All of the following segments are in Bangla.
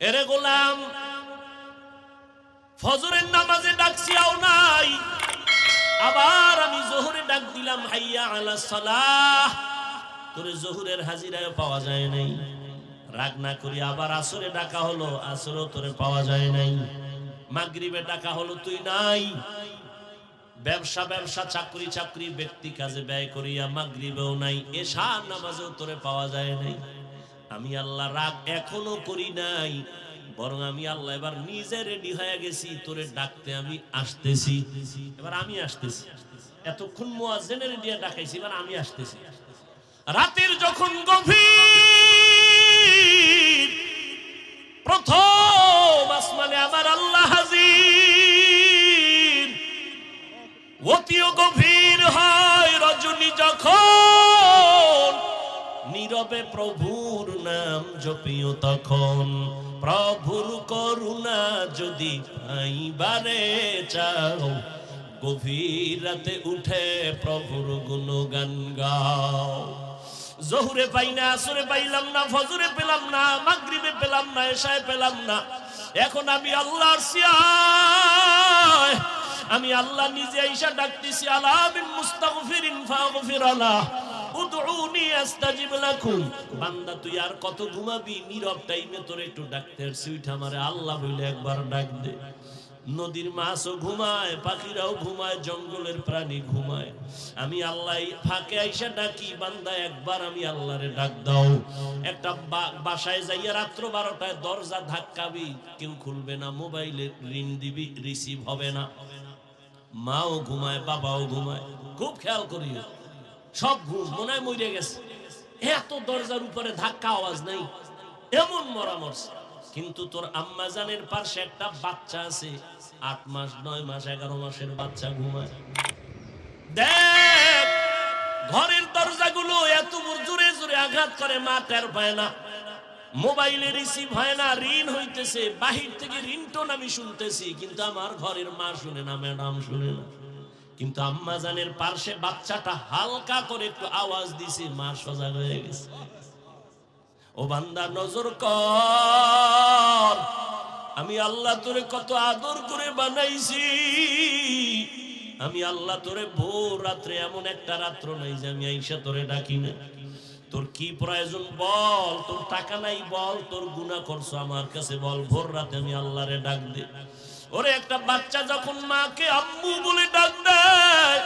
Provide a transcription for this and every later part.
এরে গোলাম, ফজরের নামাজে ডাকছিও নাই। আবার আমি জোহরে ডাক দিলাম, হাইয়া আলা সালাহ। তোরে জোহরের হাজিরায় পাওয়া যায় নাই। রাগ না করি, আবার আসরে ডাকা হলো, আসরেও তোরে পাওয়া যায় নাই। মাগরিবে ডাকা হলো, তুই নাই। ব্যবসা ব্যবসা, চাকরি চাকরি, ব্যক্তি কাজে ব্যয় করিয়া মাগরিবেও নাই এশা নামাজেও তোরে পাওয়া যায় নাই। আমি আল্লাহ রাগ এখনও করি নাই, বরং আমি আল্লাহ এবার নিজে রেডি হয়ে গেছি, তোরে ডাকতে আমি আসতেছি। এবার আমি আসতেছি। এতক্ষণ মোয়াজেনের দিয়ে ডাকাইছি, এবার আমি আসতেছি। রাতের যখন গভীর, প্রথম আসমানে নীরবে প্রভুর নাম জপিও তখন। প্রভুর করুণা যদি পাইবারে চাও, গভীর রাতে উঠে প্রভুর গুণগান গাও। জহুরে পাই না, আসরে পাইলাম না, ফজরে পেলাম না, মাগরিবে পেলাম না, এশায় পেলাম না। এখন আমি আল্লাহর সিয়ায়। আমি আল্লাহ নিজে আইসা ডাকতেছি, আলা বিন মুস্তাগফিরিন ফাগফির আলা। জঙ্গলের প্রাণী ঘুমায়। আমি আল্লাহ ফাঁকে আইসা ডাকি, বান্দা, একবার আমি আল্লাহরে ডাক দাও। একটা বাসায় যাইয়া রাত্র বারোটায় দরজা ধাক্কাবি, কেউ খুলবে না, মোবাইলে ঋণ দিবি রিসিভ হবে না। মাও ঘুমায়, বাবাও ঘুমায়। খুব খেয়াল করিও। সব ঘুম মনে হয় মরে গেছে। এত দরজার উপরে ধাক্কা আওয়াজ নাই। এমন মরা মরছে। কিন্তু তোর আম্মাজানের পাশে একটা বাচ্চা আছে। আট মাস, নয় মাস, এগারো মাসের বাচ্চা ঘুমায়। দেখ, ঘরের দরজাগুলো এত জোরে জোরে আঘাত করে, মা টের পায় না। মোবাইলে রিসিভ হয় না, ঋণ হইতেছে। বাহির থেকে ঋণটোন আমি শুনতেছি, কিন্তু আমার ঘরের মা শুনে না, ম্যাডাম শুনে না। কিন্তু আম্মা জানের পার্শ্বে বাচ্চাটা হালকা করে একটু আওয়াজ দিছে, মা সজাগ হয়ে গেছে। ও বান্দা, নজর কর। আমি আল্লাহ তোরে কত আদর করে বানাইছি। আমি আল্লাহ তোরে ভোর রাত্রে এমন একটা রাত্র নাই যে আমি আইসা তোরে ডাকি না। তোর কি প্রয়োজন বল, তোর টাকা নাই বল, তোর গুণা করছ আমার কাছে বল, ভোর রাতে আমি আল্লাহরে ডাক দে। ওরে একটা বাচ্চা যখন মাকে আম্মু বলে ডাক দেয়,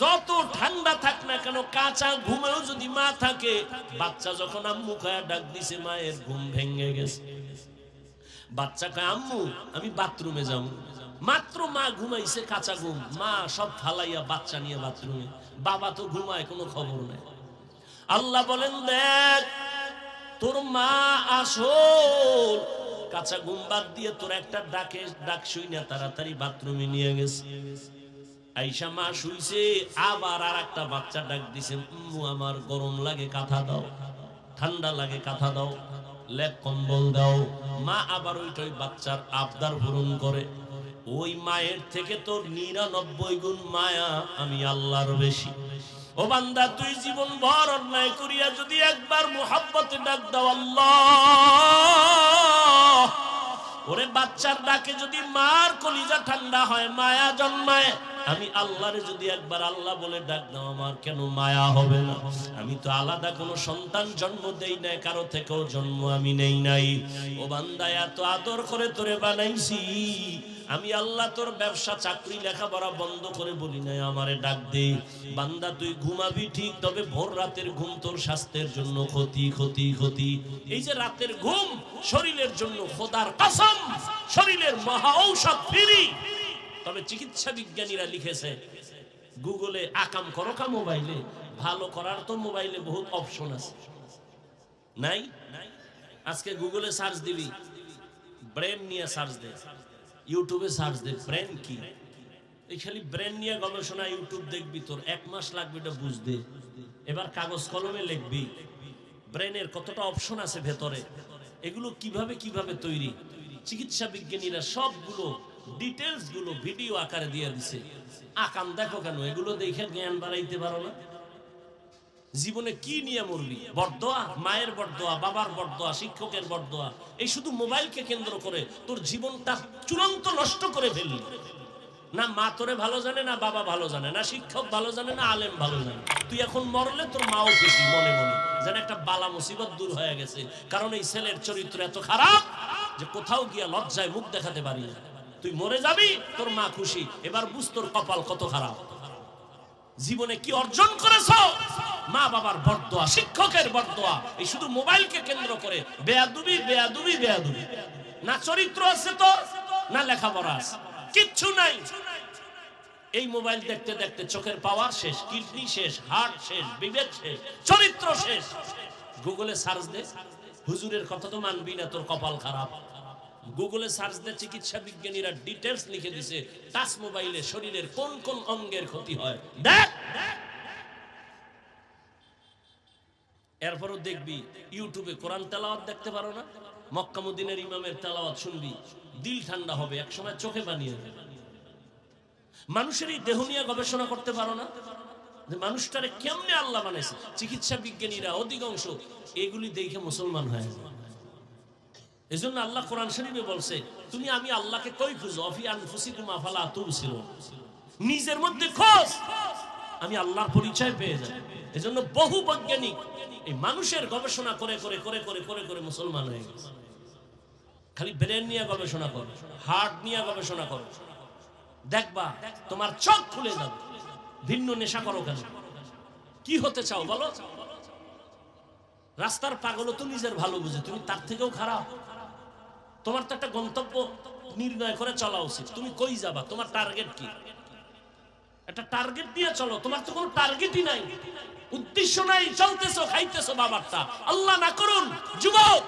যত ঠান্ডা থাক না কেন, কাঁচা ঘুমেও যদি মা থাকে, বাচ্চা যখন আম্মু খায়া, ডাক দিছে, মায়ের ঘুম ভেঙে গেছে। বাচ্চা কয়, আম্মু, আমি বাথরুমে যাব। মাত্র মা ঘুমাইছে, কাঁচা ঘুম। মা সব ফালাইয়া বাচ্চা নিয়ে বাথরুমে। বাবা তো ঘুমায়, কোনো খবর নাই। আল্লাহ বলেন, দেখ, তোর মা আসল কাঁচা ঘুম বাদ দিয়ে তোর একটা ডাকে, ডাক শুই না তাড়াতাড়ি বাথরুমে নিয়ে গেছে। আইসা মা শুইছে, আবার আর একটা বাচ্চা ডাক দিছে, উম্মু, আমার গরম লাগে, কাঁথা দাও, ঠান্ডা লাগে, কাঁথা দাও, লেপ কম্বল দাও। মা আবার ওইটাই বাচ্চার আবদার পূরণ করে। ওই মায়ের থেকে তোর নিরানব্বই গুণ মায়া আমি আল্লাহর বেশি। ও বান্দা, তুই জীবন ভর অন্যায় করিয়া যদি একবার মোহাব্বতে ডাক দাও, আল্লাহ! ওরে বাচ্চার ডাকে যদি মার কলিজা ঠান্ডা হয়, মায়া জন্মায়। আমি আল্লাহরে যদি একবার আল্লাহ বলে ডাক দাও, আমার কেন মায়া হবে না? আমি তো আলাদা কোনো সন্তান জন্ম দেই নাই, কারও থেকেও জন্ম আমি নেই নাই। ও বান্দা, এত আদর করে তোরে বানাইছি। আমি আল্লাহ তোর ব্যবসা, চাকরি, লেখাপড়া বন্ধ করে বলি নাই, আমারে ডাক দে। বান্দা, তুই ঘুমাবি ঠিক, তবে ভোর রাতের ঘুম তোর স্বাস্থ্যের জন্য ক্ষতি ক্ষতি ক্ষতি। এই যে রাতের ঘুম, শরীরের জন্য খোদার কসম, শরীরের মহা ঔষধ ফিরি। তবে চিকিৎসা বিজ্ঞানীরা লিখেছে, গুগলে আকাম করো কা মোবাইলে, ভালো করার তো মোবাইলে বহুত অপশন আছে। নাই? আজকে গুগলে সার্চ দিবি, ব্রেন নিয়ে সার্চ দে। ইউটিউবে সার্চ দে ব্রেন কি? এই খালি ব্রেন নিয়ে গবেষণা ইউটিউব দেখবি তোর, এক মাস লাগবে এটা বুঝতে। এবার কাগজ কলমে লিখবি ব্রেনের কতটা অপশন আছে ভেতরে, এগুলো কীভাবে কীভাবে তৈরি? চিকিৎসা বিজ্ঞানীরা সবগুলো ডিটেলসগুলো ভিডিও আকারে দিয়ে দিছে। আকাম দেখো কেন, এগুলো দেখে জ্ঞান বাড়াইতে পারো না। জীবনে কি নিয়ে মরবি? বরদোয়া? মায়ের বরদোয়া, বাবার বরদোয়া, শিক্ষকের বরদোয়া? এই শুধু মোবাইলকে কেন্দ্র করে তোর জীবনটা চূড়ান্ত নষ্ট করে ফেললি। না মা তোরে ভালো জানে, না বাবা ভালো জানে, না শিক্ষক ভালো জানে, না আলেম ভালো জানে। তুই এখন মরলে তোর মাও খুশি, মনে মনে। যেন একটা বালা মুসিবত দূর হয়ে গেছে। কারণ এই ছেলের চরিত্র এত খারাপ যে কোথাও গিয়া লজ্জায় মুখ দেখাতে পারি না। তুই মরে যাবি, তোর মা খুশি। এবার বুঝ তোর কপাল কত খারাপ। জীবনে কি অর্জন করেছ? মা বাবার বরদোয়া, শিক্ষকের বরদোয়া, এই শুধু মোবাইলকে কেন্দ্র করে বেয়াদুবি বেয়াদুবি বেয়াদুবি। না চরিত্র আছে তো, না লেখাপড়া আছে। কিচ্ছু নাই। এই মোবাইল দেখতে দেখতে চোখের পাওয়ার শেষ কিডনি শেষ হার্ট শেষ বিবেক শেষ, চরিত্র শেষ। গুগলে সার্চ দে, হুজুরের কথা তো মানবি না, তোর কপাল খারাপ। গুগলে সার্চ দে, চিকিৎসা বিজ্ঞানীরা ডিটেলস লিখে দিছে, টাচ মোবাইলে শরীরের কোন কোন অঙ্গের ক্ষতি হয়। দেখ। এরপরও দেখবি ইউটিউবে কোরআন তেলাওয়াত দেখতে পারো না, মক্কামুদ্দিনের ইমামের তেলাওয়াত শুনবি, দিল ঠান্ডা হবে, একসময় চোখে বানিয়ে যাবে মানুষের এই দেহ নিয়ে গবেষণা করতে পারো না মানুষটারে কেমনে আল্লাহ বানাইছে? চিকিৎসা বিজ্ঞানীরা অধিকাংশ এগুলি দেখে মুসলমান হয়ে এই জন্য আল্লাহ কোরআন শরীফে বলছে, তুমি আমি আল্লাহকে কই খুঁজো? অফি আনফুসিকুম আফালা তুবসির নিজের মধ্যে খোঁজ। আমি আল্লাহর পরিচয় পেয়ে যাই। এজন্য বহু বৈজ্ঞানিক এই মানুষের গবেষণা করে করে করে করে করে করে মুসলমান হয়ে গেছে। খালি ব্রেন নিয়ে গবেষণা করো, হার্ট নিয়ে গবেষণা করো। দেখবা তোমার চোখ খুলে যাবে। ভিন্ন নেশা করো কেন? কি হতে চাও বলো? রাস্তার পাগলও তো নিজের ভালো বুঝে, তুমি তার থেকেও খারাপ। তোমার তো একটা গন্তব্য নির্ণয় করে চলা উচিত। তুমি কই যাবা? তোমার টার্গেট কি? একটা টার্গেট দিয়ে চলো। তোমার তো কোনো টার্গেটই নাই। উদ্দেশ্য নাই, চলতেছো, খাইতেছো বাবারটা। আল্লাহ না করুন, যুবক!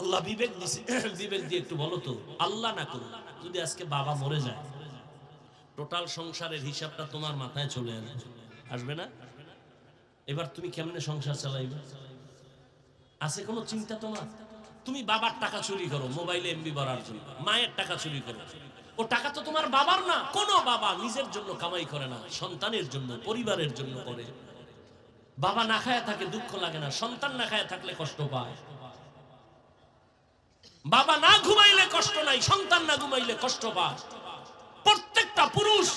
আল্লাহ বিবেক দিছে, বিবেক দিয়ে একটু বলো তো, আল্লাহ না করুন, যদি আজকে বাবা মরে যায় টোটাল সংসারের হিসাবটা তোমার মাথায় চলে আসবে। আসবে না? এবার তুমি কেমনে সংসার চালাইবে? আছে কোনো চিন্তা তোমার? তুমি বাবার টাকা চুরি করো, মোবাইলে এমবি ভরার জন্য, মায়ের টাকা চুরি করো। ও টাকা তো তোমার বাবার না। কোনো বাবা নিজের জন্য কামাই করে না, সন্তানের জন্য, পরিবারের জন্য করে। বাবা না খায় থাকে দুঃখ লাগে না, সন্তান না খায় থাকলে কষ্ট পায়। বাবা না ঘুমাইলে কষ্ট নাই, সন্তান না ঘুমাইলে কষ্ট পায়। প্রত্যেকটা পুরুষ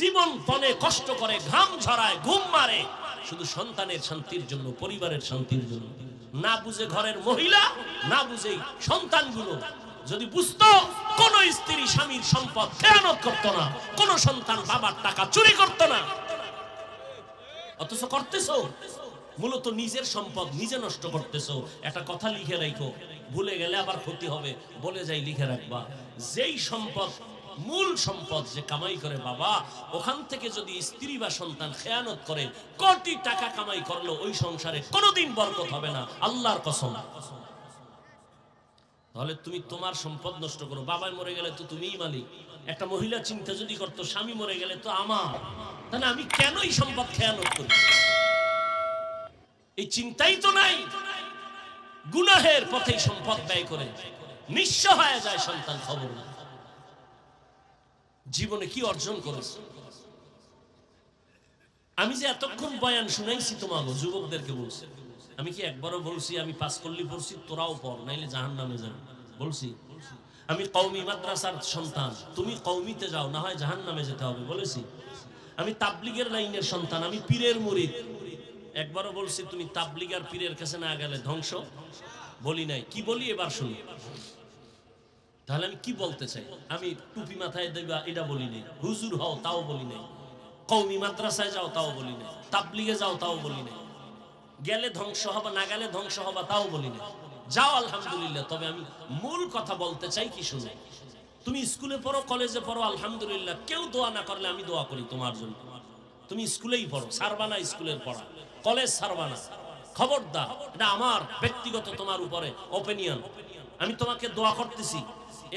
জীবন পণে কষ্ট করে, ঘাম ঝরায়, ঘুম মারে। শুধু সন্তানের শান্তির জন্য, পরিবারের শান্তির জন্য। না বুঝে ঘরের মহিলা, না বুঝে সন্তানগুলো। যদি বুঝতো, কোন স্ত্রী স্বামীর সম্পদ খেয়ানত করতো না, কোন সন্তান বাবার টাকা চুরি করতো না। অথচ করতেছো, মূলত নিজের সম্পদ নিজে নষ্ট করতেছো। একটা কথা লিখে রাখো, ভুলে গেলে আবার ক্ষতি হবে, বলে যাই লিখে রাখবা। যেই সম্পদ, মূল সম্পদ যে কামাই করে বাবা, ওখান থেকে যদি স্ত্রী বা সন্তান খেয়ানত করে, কোটি টাকা কামাই করল ওই সংসারে কোনোদিন বরকত হবে না, আল্লাহর কসম। তাহলে তুমি তোমার সম্পদ নষ্ট করো। বাবাই মরে গেলে তো তুমিই মালিক। একটা মহিলা চিন্তা যদি করতো, স্বামী মরে গেলে তো আমার। তাহলে আমি কেন এই সম্পদ খেয়ানত করি? এই চিন্তাই তো নাই। গুনাহের পথেই সম্পদ ব্যয় করে নিঃস্ব হয়ে যায় সন্তান খবর। না জীবনে কি অর্জন করেছে? আমি যে এতক্ষণ বয়ান শুনাইছি তোমাকে যুবকদেরকে বলছি। আমি কি একবারও বলছি, আমি পাস করলি পড়ছি, তোরাও পড়, নাইলে জাহান নামে যাবে। বলছি, আমি কৌমি মাদ্রাসার সন্তান, তুমি কৌমিতে যাও, না হয় জাহান নামে যেতে হবে, বলেছি। আমি তাবলিগের লাইনের সন্তান, আমি পীরের মুরিদ। একবারও বলছি, তুমি তাবলিগ আর পীরের কাছে না গেলে ধ্বংস। বলি নাই। কি বলি এবার শুনি। তাহলে আমি কি বলতে চাই? আমি টুপি মাথায় দেবা, এটা বলি নাই। হুজুর হও, তাও বলি নাই। কৌমি মাদ্রাসায় যাও, তাও বলি নাই। তাবলিগে যাও, তাও বলি নাই। গেলে ধ্বংস হবা, না গেলে ধ্বংস হবা, তাও বলি না যাও আলহামদুলিল্লাহ, তবে আমি মূল কথা বলতে চাই কি শুনে? তুমি স্কুলে পড়ো, কলেজে পড়ো, আলহামদুলিল্লাহ, কেউ দোয়া না করলে আমি দোয়া করি তোমার জন্য। তুমি স্কুলেই পড়ো সারবানা স্কুলের পড়া। কলেজ সারবানা খবরদার, এটা আমার ব্যক্তিগত তোমার উপরে ওপিনিয়ন আমি তোমাকে দোয়া করতেছি।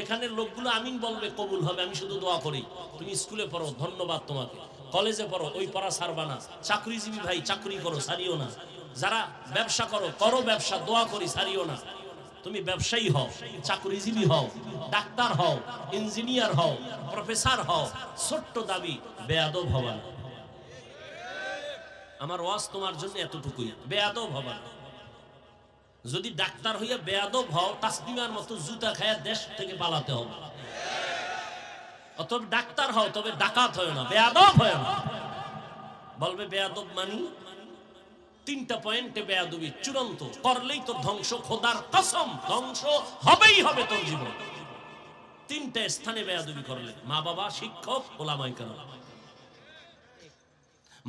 এখানের লোকগুলো আমিন বলবে, কবুল হবে, আমি শুধু দোয়া করি। তুমি স্কুলে পড়ো, ধন্যবাদ তোমাকে। কলেজে পড়ো, ওই পড়া সারবা না। চাকরিজীবী ভাই, চাকরি করো সারিও না। যারা ব্যবসা করো করো ব্যবসা, দোয়া করি সারিও না। তুমি ব্যবসায়ী হও, চাকরিজীবী হও, ডাক্তার হও, ইঞ্জিনিয়ার হও, প্রফেসর হও, ছোট্ট দাবি, বেয়াদব হবা না। আমার ওয়াজ তোমার জন্য এতটুকুই, বেয়াদব হবা না। যদি ডাক্তার হইয়া বেয়াদব হও, তাসলিমার মতো জুতা খায়া দেশ থেকে পালাতে হবে। অতএব ডাক্তার হও, তবে ডাকাত হয় না, বেয়াদব হয় না। বলবে বেয়াদব মানি তিনটা পয়েন্টে বেয়াদবি চূড়ান্ত, করলেই তোর ধ্বংস, খোদার কসম, ধ্বংস হবেই হবে তোর জীবন। তিনটা স্থানে বেয়াদবি করলে, মা বাবা, শিক্ষক, ওলামাই কেরাম।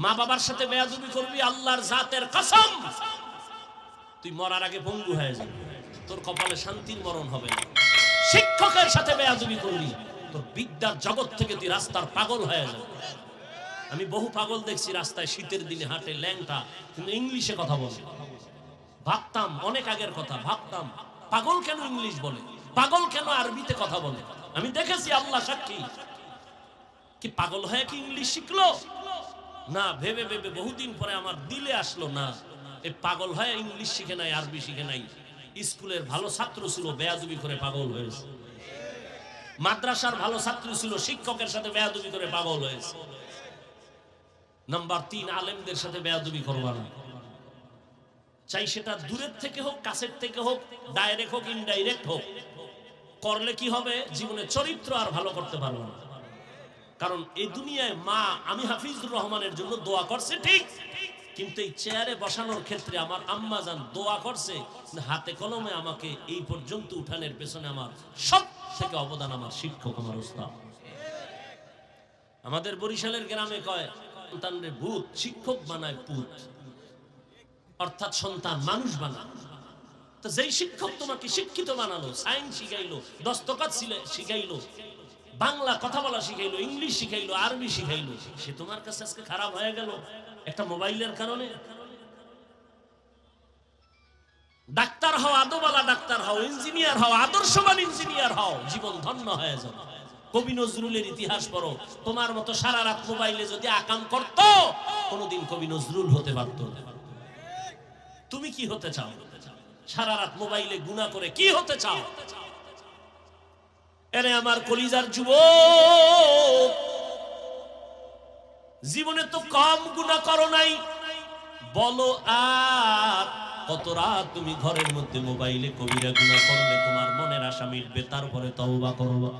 মা বাবার সাথে বেয়াদবি করবি, আল্লাহর জাতের কসম। তুই মরার আগে পঙ্গু হয়ে যাবি। তোর কপালে শান্তির মরণ হবে শিক্ষকের সাথে বেয়াদবি করবি তোর বিদ্যার জগৎ থেকে তুই রাস্তার পাগল হয়ে যাবে। আমি বহু পাগল দেখছি রাস্তায় শীতের দিনে হাঁটে, ল্যাংটা, কিন্তু ইংলিশে কথা বলে। ভাবতাম, অনেক আগের কথা, ভাবতাম, পাগল কেন ইংলিশ বলে? পাগল কেন আরবিতে কথা বলে? আমি দেখেছি আল্লাহ সাক্ষী। কি পাগল হয়ে কি ইংলিশ শিখলো? না, ভেবে ভেবে বহুদিন পরে আমার দিলে আসলো না। এ পাগল হয়ে ইংলিশ শিখে নাই, আরবি শিখে নাই। স্কুলের ভালো ছাত্র ছিল, বেয়াদবি করে পাগল হয়েছে। মাদ্রাসার ভালো ছাত্র ছিল, শিক্ষকের সাথে বেয়াদবি করে পাগল হয়েছে। নাম্বার তিন আলেমদের সাথে বেয়াদবি করবা না। চাই সেটা দূরের থেকে হোক, কাছের থেকে হোক ডাইরেক্ট হোক ইনডাইরেক্ট হোক। করলে কি হবে? জীবনে চরিত্র আর ভালো করতে পারব না। কারণ এই দুনিয়ায় মা আমি হাফিজুর রহমানের জন্য দোয়া করছে, ঠিক? কিন্তু এই চেয়ারে বসানোর ক্ষেত্রে আমার আম্মা যান দোয়া করছে, হাতে কলমে আমাকে এই পর্যন্ত উঠানের পেছনে আমার সব থেকে অবদান আমার শিক্ষক, আমার উস্তাদ আমাদের বরিশালের গ্রামে কয় সন্তানরে ভূত, শিক্ষক বানায় পুত। অর্থাৎ সন্তান মানুষ বানায়। তো যেই শিক্ষক তোমাকে শিক্ষিত বানালো, সায়েন্স শিখাইলো দস্তকাত শিখাইলো, বাংলা কথা বলা শিখাইলো, ইংলিশ শিখাইলো, আরবি শিখাইলো, সে তোমার কাছে আজকে খারাপ হয়ে গেল। একটা মোবাইলের কারণে। ডাক্তার হও আদোবালা ডাক্তার হও, ইঞ্জিনিয়ার হও, আদর্শবান ইঞ্জিনিয়ার হও, জীবন ধন্য হয়ে যাবে কবি নজরুলের ইতিহাস পড়ো। তোমার মতো সারা রাত মোবাইলে যদি আকাম করতো, কোনোদিন কবি নজরুল হতে পারতো তুমি কি হতে চাও? সারা রাত মোবাইলে গুণা করে কি হতে চাও? এরে আমার কলিজার যুব জীবনে তো কম গুণা করো নাই। বলো আর, কত রাত তুমি ঘরের মধ্যে মোবাইলে কবিরা গুণা করলে তোমার মনের আশা মিটবে, তারপরে তওবা করবা।